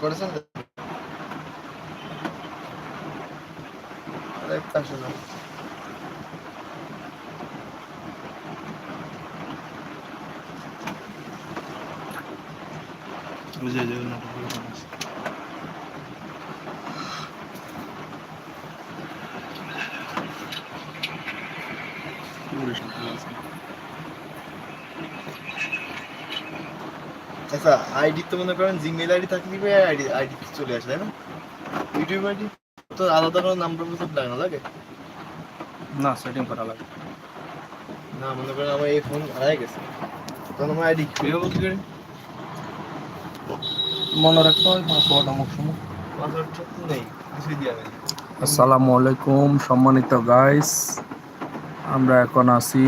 করেছেন বুঝে যাবে না পুরো মানুষ। কি বলিস না, ভালো আছে। আচ্ছা আইডি তো মনে করেন জিমেল আইডি থাকলে আইডি আইডি চলে আসে তাই না? ইউটিউব আইডি তো আলাদা কোনো নাম্বার বলতে লাগে না লাগে? না সেটিং করা লাগে। না মনে করেন আমার এই ফোন হারাই গেছে। তখন আমার আইডি খুঁজে বলতে পারি মনে রাখতে হয় পাসওয়ার্ড অমুক সময় পাসওয়ার্ড তো নেই কিছুই দিয়া নেই। আসসালামু আলাইকুম সম্মানিত গাইস আমরা এখন আছি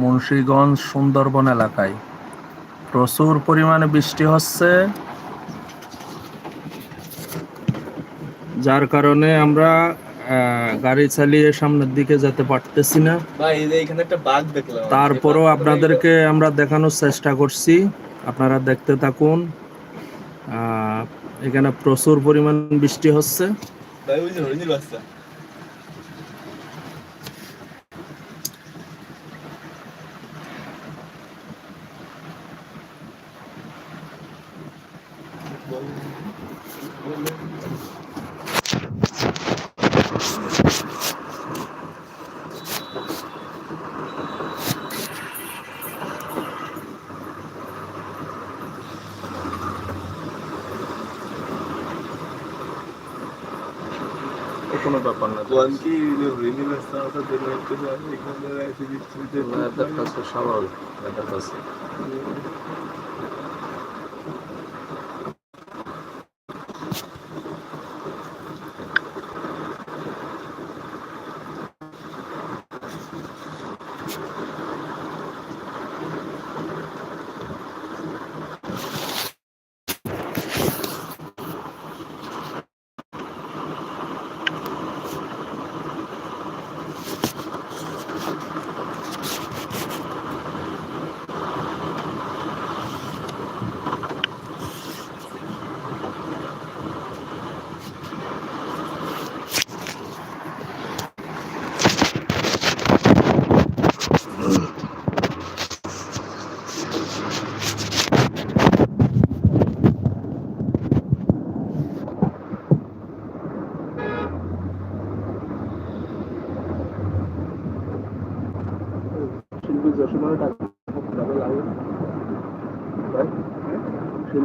মুন্সিগঞ্জ সুন্দরবন এলাকায়। প্রচুর পরিমাণে বৃষ্টি হচ্ছে। যার কারণে আমরা গাড়ি চালিয়ে সামনের দিকে যেতে পারতেছি না। তারপরও আপনাদেরকে আমরা দেখানোর চেষ্টা করছি। আপনারা দেখতে থাকুন। এখানে প্রচুর পরিমাণ বৃষ্টি হচ্ছে। কোনো ব্যাপার না কোন কি হরিণীর বাচ্চা আছে দেখে একটু এখানে স্বাভাবিক এদের কাছে শিল্পী যশোমারে ডাক ভালো লাগে ভাই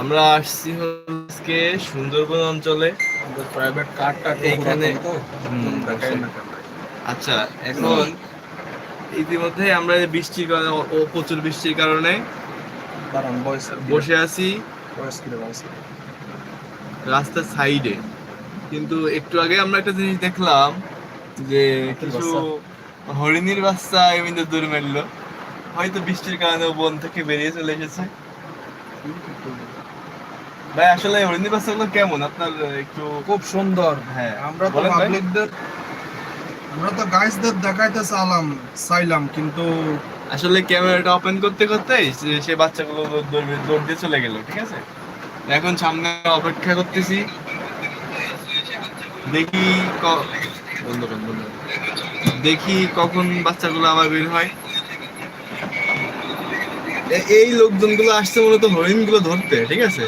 আমরা আসছি আজকে সুন্দরবন অঞ্চলে। প্রাইভেট কারটা এইখানে- আচ্ছা এখন ইতিমধ্যে আমরা বৃষ্টির কারণে প্রচুর বৃষ্টির কারণে বসে আছি। রাস্তার সাইডে কিন্তু একটু আগে আমরা একটা জিনিস দেখলাম যে কিছু হরিণীর বাচ্চা এমনি দূর মারলো। হয়তো বৃষ্টির কারণে বন থেকে বেরিয়ে চলে এসেছে। ভাই আসলে হরিণীর বাচ্চাগুলো কেমন? আপনার একটু খুব সুন্দর। হ্যাঁ আমরা তো পাবলিকদের আমরা তো গাইসদের দেখাইতে চালাম চাইলাম কিন্তু আসলে ক্যামেরাটা ওপেন করতে করতে সে- সে বাচ্চাগুলো দৌড়- দিয়ে চলে গেল ঠিক আছে? এখন সামনে অপেক্ষা করতেছি। দেখি দেখি কখন বাচ্চাগুলো আবার বের হয়। এই লোকজনগুলো আসছে মূলত হরিণগুলো ধরতে, ঠিক আছে?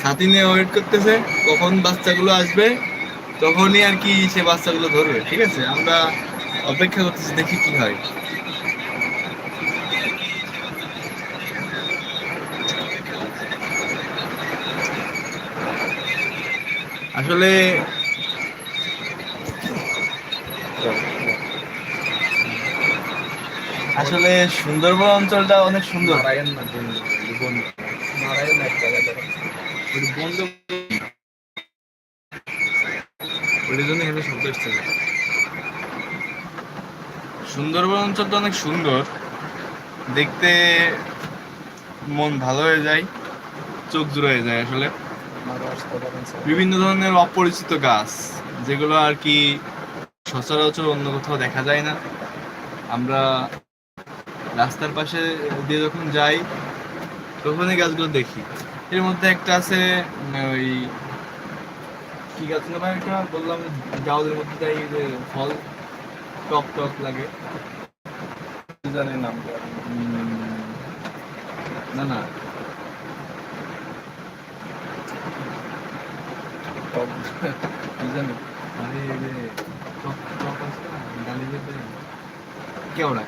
ছাতি নিয়ে ওয়েট করতেছে, কখন বাচ্চাগুলো আসবে, তখনই আর কি সে বাচ্চাগুলো ধরবে, ঠিক আছে? আমরা অপেক্ষা করতেছি, দেখি কি হয়। আসলে আসলে সুন্দরবন অঞ্চলটা অনেক সুন্দর। সুন্দরবন অঞ্চলটা অনেক সুন্দর। দেখতে মন ভালো হয়ে যায়, চোখ জুড়ে হয়ে যায় আসলে। বিভিন্ন ধরনের অপরিচিত গাছ, যেগুলো আর কি সচরাচর অন্য কোথাও দেখা যায় না। আমরা রাস্তার পাশে দিয়ে যখন যাই তখন এই গাছগুলো দেখি। এর মধ্যে একটা আছে ওই কি গাছ না ভাই একটা বললাম, গাউদের মধ্যে তাই যে ফল, টক টক লাগে। জানি নাম না না। কি জানি? আরে টক টক আছে না ডালিমের কেওড়া।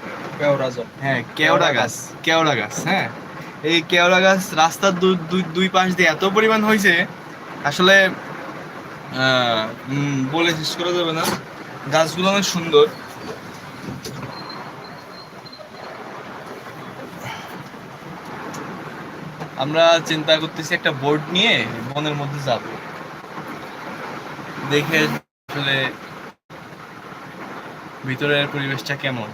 হ্যাঁ কেওড়া গাছ কেওড়া গাছ হ্যাঁ। এই কেওড়া গাছ রাস্তার দুই দুই পাশ দিয়ে এত পরিমাণ হয়েছে আসলে বলে শেষ করা যাবে না। গাছগুলো অনেক সুন্দর। আমরা চিন্তা করতেছি একটা বোর্ড নিয়ে বনের মধ্যে যাব। দেখে আসলে ভিতরের পরিবেশটা কেমন।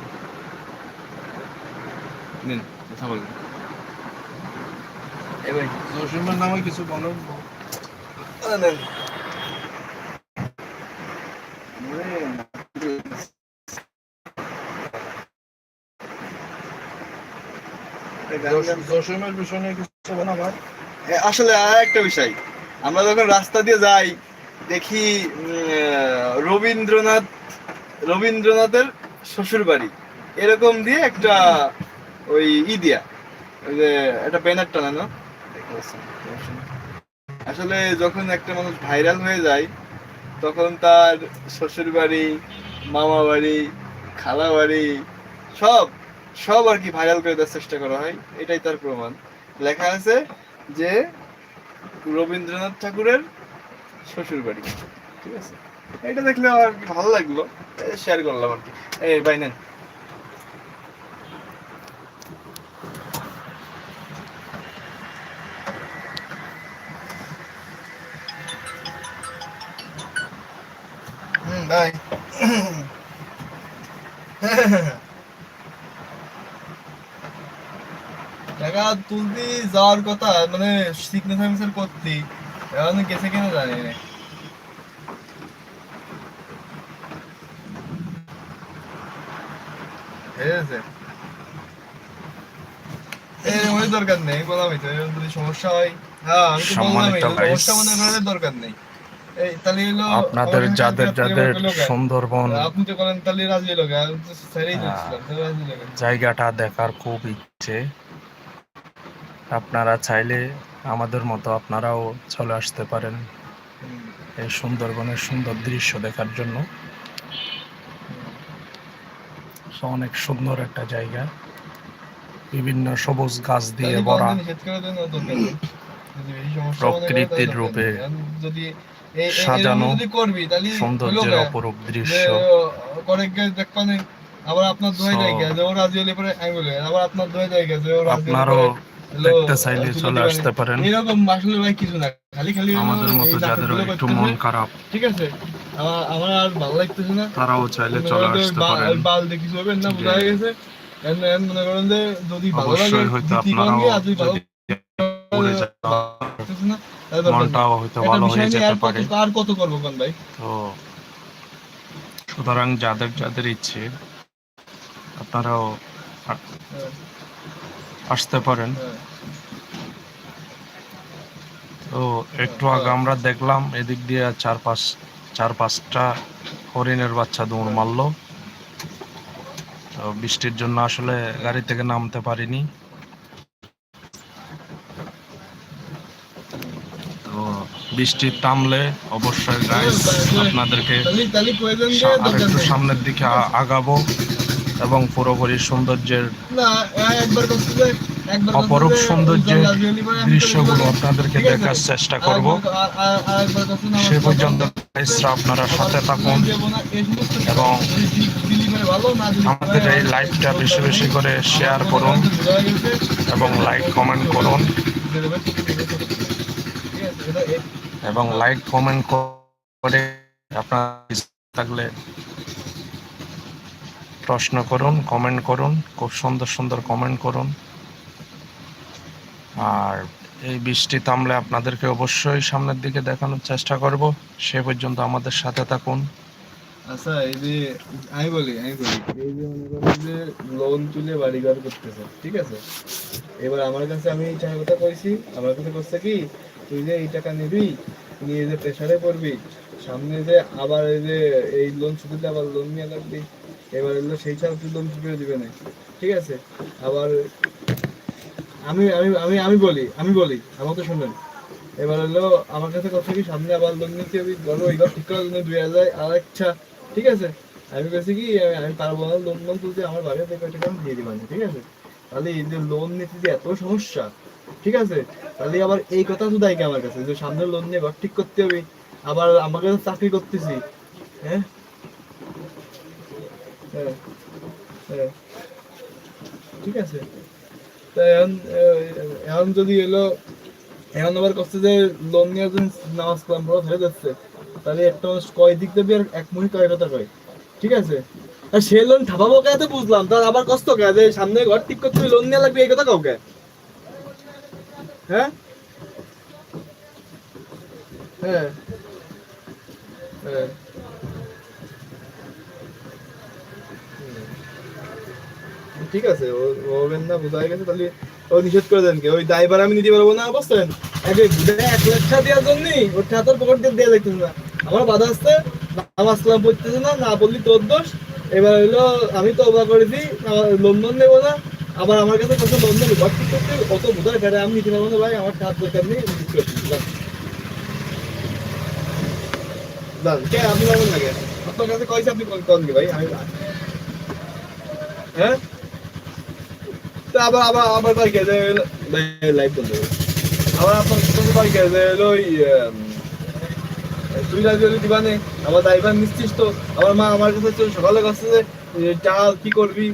নিন কথা বলুন জসিমের নামে কিছু বলো। জসিমের বিষয় নিয়ে কিছু বলো না ভাই। এ, আসলে আর একটা বিষয়। আমরা যখন রাস্তা দিয়ে যাই দেখি রবীন্দ্রনাথ রবীন্দ্রনাথের শ্বশুর বাড়ি এরকম দিয়ে একটা ওই ই দিয়া, ওই যে একটা ব্যানার টানানো। আসলে যখন একটা মানুষ ভাইরাল হয়ে যায়, তখন তার শ্বশুর বাড়ি মামা বাড়ি খালা বাড়ি সব সব আর কি ভাইরাল করে দেওয়ার চেষ্টা করা হয়, এটাই তার প্রমাণ। লেখা আছে যে রবীন্দ্রনাথ ঠাকুরের শ্বশুর বাড়ি ঠিক আছে? এটা দেখলে আমার ভালো লাগল শেয়ার করলাম আর কি। এই, ভাই, নেন। ভাই টাকা তুলতে যাওয়ার কথা মানে সিগনেচার করতে। এখন গেছে কিনা জানি না। দরকার নেই বললামই তো যদি সমস্যা হয়। হ্যাঁ আমি তো মনে দরকার নেই। আপনাদের যাদের যাদের সুন্দরবন লোক জায়গাটা দেখার খুব ইচ্ছে। আপনারা চাইলে আমাদের মতো আপনারাও চলে আসতে পারেন এই সুন্দরবনের সুন্দর দৃশ্য দেখার জন্য। অনেক সুন্দর একটা জায়গা। বিভিন্ন সবুজ গাছ দিয়ে ভরা। প্রকৃতির রূপে। সাজানো সৌন্দর্যের অপরূপ দৃশ্য। মানে আবার আপনার দোয়া জায়গা যে ও রাজি হলে পরে আমি বলি আবার আপনার দোয়া জায়গা যে ও রাজি আপনারও দেখতে চাইলে চলে আসতে পারেন। এরকম আসলে ভাই কিছু না খালি খালি আমাদের মতো যাদের একটু মন খারাপ ঠিক আছে আমার আর ভালো লাগতেছে না। তারাও চাইলে চলে আসতে পারেন। বাল দেখি হবে না বোঝা গেছে। এন এন মনে করেন যে যদি ভালো লাগে অবশ্যই হয়তো আপনারাও যদি পড়ে যাওয়া মনটাও হয়তো ভালো হয়ে যেতে পারে। আর কত করব কোন ভাই? তো সুতরাং যাদের যাদের ইচ্ছে আপনারাও হ্যাঁ, আসতে পারেন। হ্যাঁ। তো একটু আগে আমরা দেখলাম এদিক দিয়ে চার পাঁচ চার পাঁচটা হরিণের বাচ্চা দৌড় মারলো। তো বৃষ্টির জন্য আসলে গাড়ি থেকে নামতে পারিনি তো বৃষ্টি থামলে অবশ্যই গাইস আপনাদেরকে আরেকটু নেই। সামনের দিকে আগাবো এবং পুরোপুরি সৌন্দর্যের অপরূপ সৌন্দর্যের দৃশ্যগুলো আপনাদেরকে দেখার চেষ্টা করব আর- আর- সে পর্যন্ত আপনারা সাথে থাকুন। এবং আমাদের এই। লাইভটা বেশি বেশি করে শেয়ার করুন এবং লাইক কমেন্ট করুন? এবং লাইক কমেন্ট করে আপনার থাকলে প্রশ্ন করুন কমেন্ট করুন, খুব সুন্দর সুন্দর কমেন্ট করুন। আর এই বৃষ্টি থামলে আপনাদেরকে অবশ্যই সামনের দিকে দেখানোর চেষ্টা করব। সে পর্যন্ত আমাদের সাথে থাকুন। আচ্ছা এই যে আমি বলি আমি বলি, এই যে মনে করেন যে লোন তুলে বাড়ি ঘর করতেছে, ঠিক আছে? এবার আমার কাছে আমি টাকা কথা কইছি, আমার কাছে করছে কি তুই যে এই টাকা নিবি, নিয়ে যে প্রেশারে পড়বি, সামনে যে আবার এই যে, এই লোন ছুটিতে আবার লোন নিয়ে লাগবি এবার এলো সেই ছাড়া তুই লোন ছুটিয়ে দিবে না। ঠিক আছে? আবার আমি আমি আমি আমি বলি আমি বলি, আমার তো শুনবেন। এবার হলো আমার কাছে কথা কি, সামনে আবার লোন নিতে হবে, ধরো এইবার ঠিক করার জন্য দুই হাজার আর ইচ্ছা ঠিক আছে? আমি বলছি কি, আমি- পারব না লোন লোন তুলতে, আমার বাড়ি থেকে টাকা দিয়ে দিবানি ঠিক আছে? তাহলে এই যে লোন নিতে যে এত সমস্যা ঠিক আছে? তাহলে আবার এই কথা তো দেয় কি আমার কাছে, যে সামনে লোন নিয়ে ঘর ঠিক করতে হবে। আবার আমাকে চাকরি করতেছি। হ্যাঁ? হ্যাঁ হ্যাঁ। ঠিক আছে? এখন এখন যদি এলো এখন আবার করছে যে লোন নিয়ে যদি নামাজ কালাম পড়া হয়ে যাচ্ছে তাহলে একটা মানুষ কয় দিক দেবে আর এক মুহি কয় কথা কয়? ঠিক আছে? আর সে লোন ঠাপাবো কে? বুঝলাম। তার আবার কষ্ট কে? যে সামনে ঘর ঠিক করতে লোন নিয়ে লাগবে এই কথা কাউকে? হ্যাঁ? হ্যাঁ। হ্যাঁ। ঠিক আছে, ও হবেন না বোঝা গেছে, তাহলে ও নিষেধ করে দেন কি? ওই ড্রাইভার আমি নিতে পারব না, বুঝছেন? এক এক লাখ দেওয়ার জন্য ওর টাকা পকেট দিয়ে দেওয়া দেখতেছে না। আমার বাধা আসছে নামাজ কালাম পড়তেছে না না বললি তোর দোষ। এবার হলো আমি তো ওবা করেছি আমার লোন লোন নেব না আবার আমার কাছে কত নেব ঘর করতে কত বোঝায় ফেরে আমি নিতে পারব ভাই আমার টাকা দরকার নেই আমি। যান, কে আপনি কে? আপনার কাছে কইছে আপনি ভাই? আমি হ্যাঁ? আবার ভাই আমার ড্রাইভার তো আমার মা আমার কাছে সকালে কাছে যে টাকা কি করবি?